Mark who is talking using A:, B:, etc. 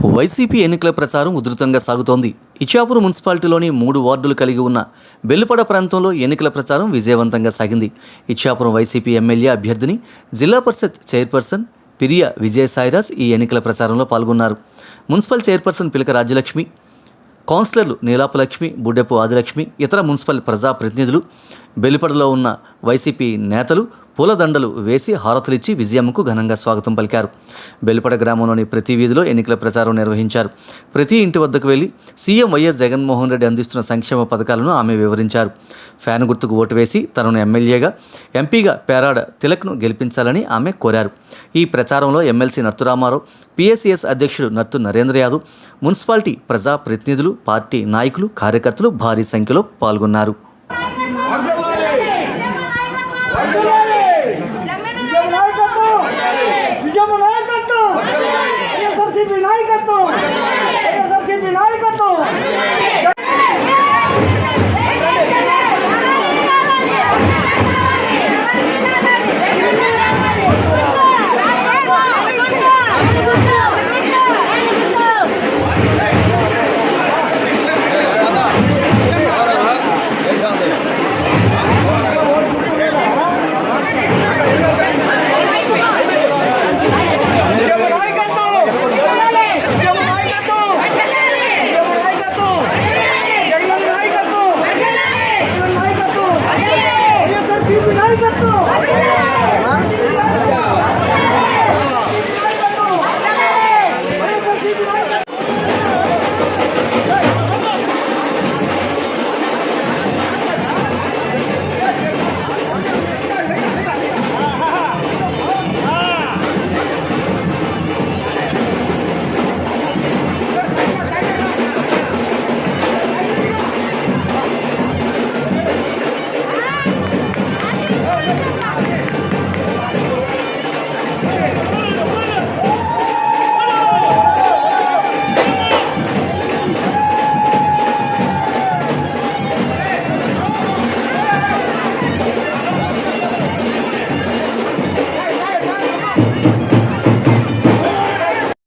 A: YCP ఎన్నికల ప్రచారం ఉధృతంగా సాగుతోంది. ఇచ్చాపురం మున్సిపాలిటీలోని మూడు వార్డులు కలిగి ఉన్న బెల్లుపడ ప్రాంతంలో ఎన్నికల ప్రచారం విజయవంతంగా సాగింది. ఇచ్చాపురం వైసీపీ ఎమ్మెల్యే అభ్యర్థిని జిల్లా పరిషత్ చైర్పర్సన్ పిరియ విజయసాయిరాజ్ ఈ ఎన్నికల ప్రచారంలో పాల్గొన్నారు. మున్సిపల్ చైర్పర్సన్ పిలక రాజ్యలక్ష్మి కౌన్సిలర్లు నీలాపలక్ష్మి బుడ్డెపు ఆదిలక్ష్మి ఇతర మున్సిపల్ ప్రజాప్రతినిధులు బెల్లిపడలో ఉన్న వైసీపీ నేతలు పూలదండలు వేసి హారతులిచ్చి విజయమ్మకు ఘనంగా స్వాగతం పలికారు. బెల్పడ గ్రామంలోని ప్రతి వీధిలో ఎన్నికల ప్రచారం నిర్వహించారు. ప్రతి ఇంటి వద్దకు వెళ్ళి సీఎం వైఎస్ జగన్మోహన్ రెడ్డి అందిస్తున్న సంక్షేమ పథకాలను ఆమె వివరించారు. ఫ్యాన్ గుర్తుకు ఓటు వేసి తనను ఎమ్మెల్యేగా ఎంపీగా పేరాడ తిలక్ను గెలిపించాలని ఆమె కోరారు. ఈ ప్రచారంలో ఎమ్మెల్సీ నత్తురామారావు పిఎస్సిఎస్ అధ్యక్షుడు నత్తు నరేంద్ర యాదవ్ మున్సిపాలిటీ ప్రజాప్రతినిధులు పార్టీ నాయకులు కార్యకర్తలు భారీ సంఖ్యలో పాల్గొన్నారు. microphone. 加油！